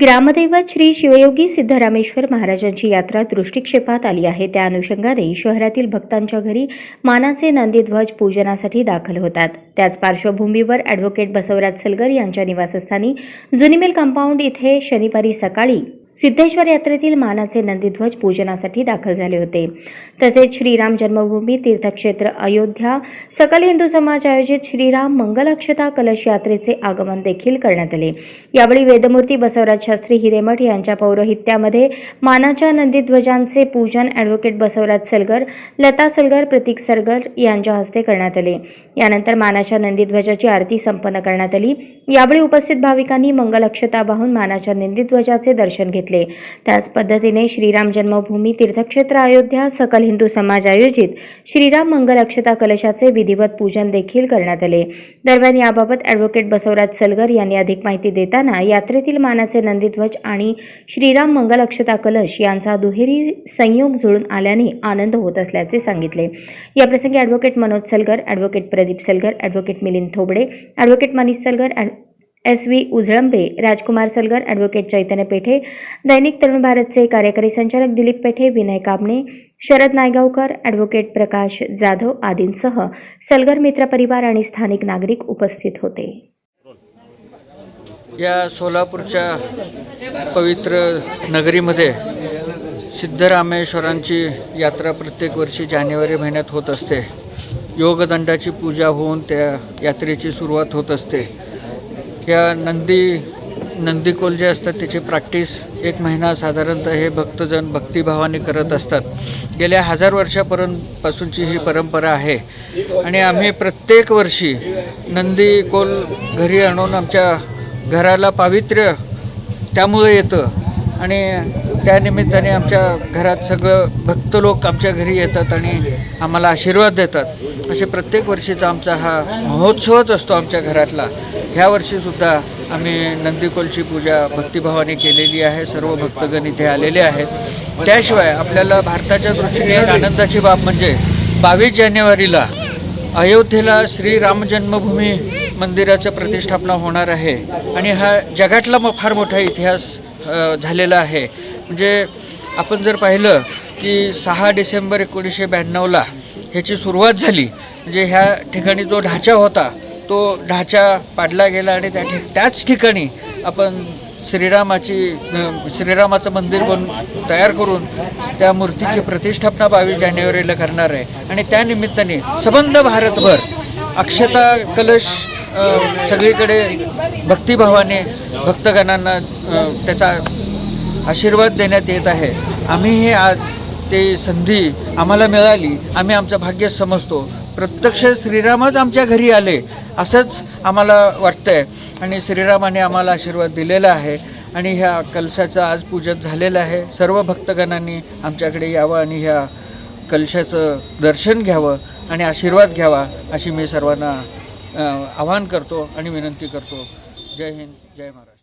ग्रामदैवत श्री शिवयोगी सिद्धरामेश्वर महाराजांची यात्रा दृष्टिक्षेपात आली आहे. त्या अनुषंगाने शहरातील भक्तांच्या घरी मानाचे नंदीध्वज पूजनासाठी दाखल होतात. त्याच पार्श्वभूमीवर ॲडव्होकेट बसवराज सलगर यांच्या निवासस्थानी जुनीमेल कंपाऊंड इथे शनिवारी सकाळी सिद्धेश्वर यात्रेतील मानाचे नंदीध्वज पूजनासाठी दाखल झाले होते. तसेच श्रीराम जन्मभूमी तीर्थक्षेत्र अयोध्या सकल हिंदू समाज आयोजित श्रीराम मंगलाक्षता कलश यात्रेचे आगमन देखील करण्यात आले. यावेळी वेदमूर्ती बसवराज शास्त्री हिरेमठ यांच्या पौरोहित्यामध्ये मानाच्या नंदीध्वजांचे पूजन ॲडव्होकेट बसवराज सलगर लता सलगर प्रतीक सलगर यांच्या हस्ते करण्यात आले. यानंतर मानाच्या नंदीध्वजाची आरती संपन्न करण्यात आली. यावेळी उपस्थित भाविकांनी मंगलक्षता वाहून मानाच्या नंदीध्वजाचे दर्शन घेतले. घेतले. त्याच पद्धतीने श्रीराम जन्मभूमी तीर्थक्षेत्र अयोध्या सकल हिंदू समाज आयोजित श्रीराम मंगल अक्षता कलशाचे विधिवत पूजन देखील करण्यात आले. दरम्यान याबाबत ॲडव्होकेट बसवराज सलगर यांनी अधिक माहिती देताना यात्रेतील मानाचे नंदीध्वज आणि श्रीराम मंगल अक्षता कलश यांचा दुहेरी संयोग जुळून आल्याने आनंद होत असल्याचे सांगितले. याप्रसंगी advocate Manoj Salgar advocate Pradeep Salgar advocate Milind Thobade advocate Manish Salgar S V Ujalambe Rajkumar Salgar advocate Chaitanya Pethe दैनिक तरुण भारतचे कार्यकारी संचालक दिलीप पेठे विनय काबणे शरद नायगावकर ॲडव्होकेट प्रकाश जाधव आदींसह सलगर मित्र परिवार आणि स्थानिक नागरिक उपस्थित होते. या सोलापूरच्या पवित्र नगरीमध्ये सिद्धरामेश्वरांची यात्रा प्रत्येक वर्षी जानेवारी महिन्यात होत असते. योगदंडाची पूजा होऊन त्या यात्रेची सुरुवात होत असते. या नंदी नंदीकोल जे असतात त्याची प्रॅक्टिस एक महिना साधारणतः हे भक्तजन भक्तिभावाने करत असतात. गेल्या हजार वर्षापर्यंतपासूनची ही परंपरा आहे. आणि आम्ही प्रत्येक वर्षी नंदीकोल घरी आणून आमच्या घराला पावित्र्य त्यामुळे येतं. आणि त्यानिमित्ताने आमच्या घरात सगळं भक्त लोक आमच्या घरी येतात आणि आम्हाला आशीर्वाद देतात. असे प्रत्येक वर्षीचा आमचा हा महोत्सवच असतो आमच्या घरातला. ह्या वर्षीसुद्धा आम्ही नंदीकोलची पूजा भक्तिभावाने केलेली आहे. सर्व भक्तगण इथे आलेले आहेत. त्याशिवाय आपल्याला भारताच्या दृष्टीने आनंदाची बाब म्हणजे बावीस जानेवारीला अयोध्येला श्री राम जन्मभूमी मंदिराचं प्रतिष्ठापना होणार आहे. आणि हा जगातला मग फार मोठा इतिहास झालेला आहे. म्हणजे आपण जर पाहिलं की सहा डिसेंबर एकोणीसशे ब्याण्णवला ह्याची सुरुवात झाली. म्हणजे ह्या ठिकाणी जो ढाचा होता तो ढाचा पाडला गेला आणि त्या त्याच ठिकाणी आपण श्रीरामाची श्रीरामाचं मंदिर बन तयार करून त्या मूर्तीची प्रतिष्ठापना बावीस जानेवारीला करणार आहे. आणि त्यानिमित्ताने सबंध भारतभर अक्षता कलश सगळीकडे भक्तिभावाने भक्तगणांना त्याचा आशीर्वाद देण्यात येत आहे. आम्हीही आज ते संधी आम्हाला मिळाली. आम्ही आमचं भाग्य समजतो. प्रत्यक्ष श्रीरामच आमच्या घरी आले. असंच आम्हाला वाटतं आहे आणि श्रीरामाने आम्हाला आशीर्वाद दिलेला आहे. आणि ह्या कलशाचं आज पूजन झालेलं आहे. सर्व भक्तगणांनी आमच्याकडे यावं आणि ह्या कलशाचं दर्शन घ्यावं आणि आशीर्वाद घ्यावा अशी मी सर्वांना आवाहन करतो आणि विनंती करतो. जय हिंद जय महाराष्ट्र.